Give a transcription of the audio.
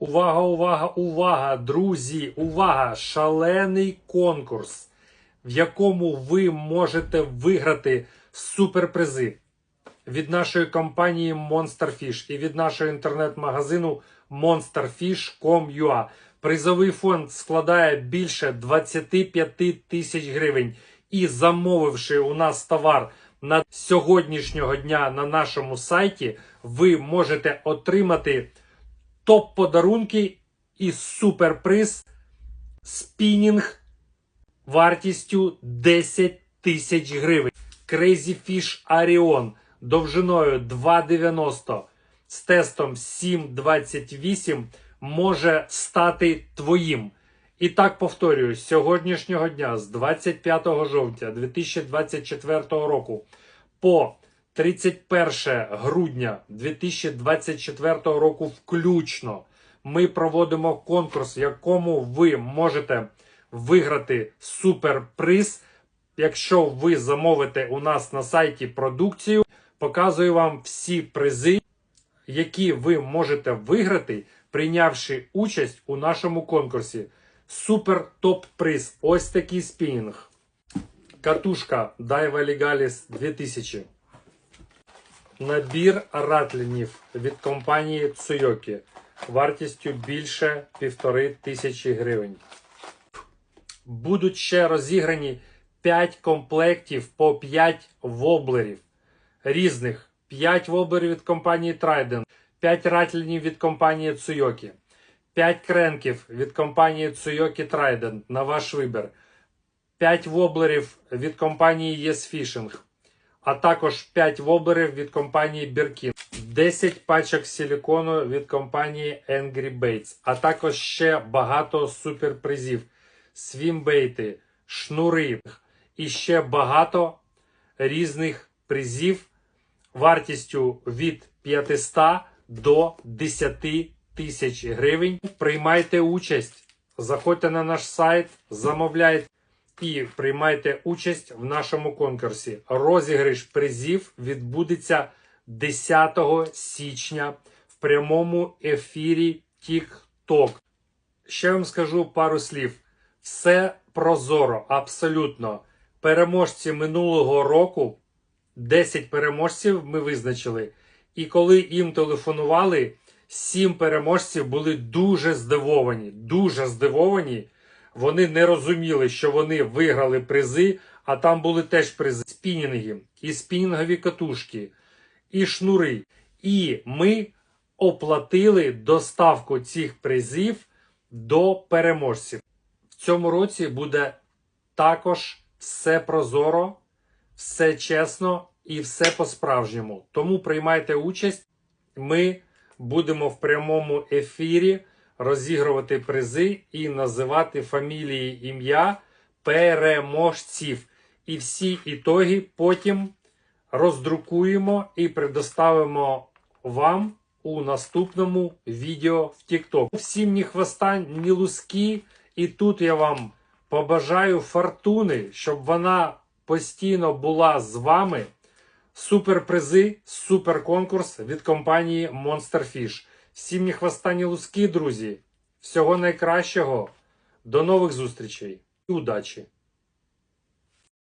Увага, увага, увага, друзі! Увага! Шалений конкурс, в якому ви можете виграти суперпризи від нашої компанії Monster Fish і від нашого інтернет-магазину monsterfish.com.ua. Призовий фонд складає більше 25 тисяч гривень. І замовивши у нас товар на сьогоднішнього дня на нашому сайті, ви можете отримати топ-подарунки і суперприз спінінг вартістю 10 тисяч гривень. Crazy Fish Arion довжиною 2,90 з тестом 7,28 може стати твоїм. І так повторюю, з сьогоднішнього дня, з 25 жовтня 2024 року по 31 грудня 2024 року включно ми проводимо конкурс, в якому ви можете виграти суперприз. Якщо ви замовите у нас на сайті продукцію, показую вам всі призи, які ви можете виграти, прийнявши участь у нашому конкурсі. Супер топ приз. Ось такий спінінг. Катушка Daiwa Legalis 2000. Набір ратлінів від компанії Tsuyoki вартістю більше півтори тисячі гривень. Будуть ще розіграні 5 комплектів по 5 воблерів різних. 5 воблерів від компанії Trident, 5 ратлінів від компанії Tsuyoki, 5 кренків від компанії Tsuyoki Trident на ваш вибір, 5 воблерів від компанії Yes Fishing, а також 5 воблерів від компанії Birkin, 10 пачок силікону від компанії Angry Baits, а також ще багато суперпризів, свімбейти, шнури і ще багато різних призів вартістю від 500 до 10 тисяч гривень. Приймайте участь, заходьте на наш сайт, замовляйте і приймайте участь в нашому конкурсі. Розіграш призів відбудеться 10 січня в прямому ефірі TikTok. Ще вам скажу пару слів. Все прозоро, абсолютно. Переможці минулого року 10 переможців ми визначили. І коли їм телефонували, 7 переможців були дуже здивовані. Дуже здивовані. Вони не розуміли, що вони виграли призи, а там були теж призи спінінги, і спінінгові катушки, і шнури. І ми оплатили доставку цих призів до переможців. В цьому році буде також все прозоро, все чесно і все по-справжньому. Тому приймайте участь. Ми будемо в прямому ефірі розігрувати призи і називати фамілії ім'я переможців. І всі ітоги потім роздрукуємо і предоставимо вам у наступному відео в TikTok. Всім ні хвоста, ні луски. І тут я вам побажаю фортуни, щоб вона постійно була з вами. Суперпризи, суперконкурс від компанії Monster Fish. Всім ні хвоста, ні луски, друзі. Всього найкращого. До нових зустрічей і удачі!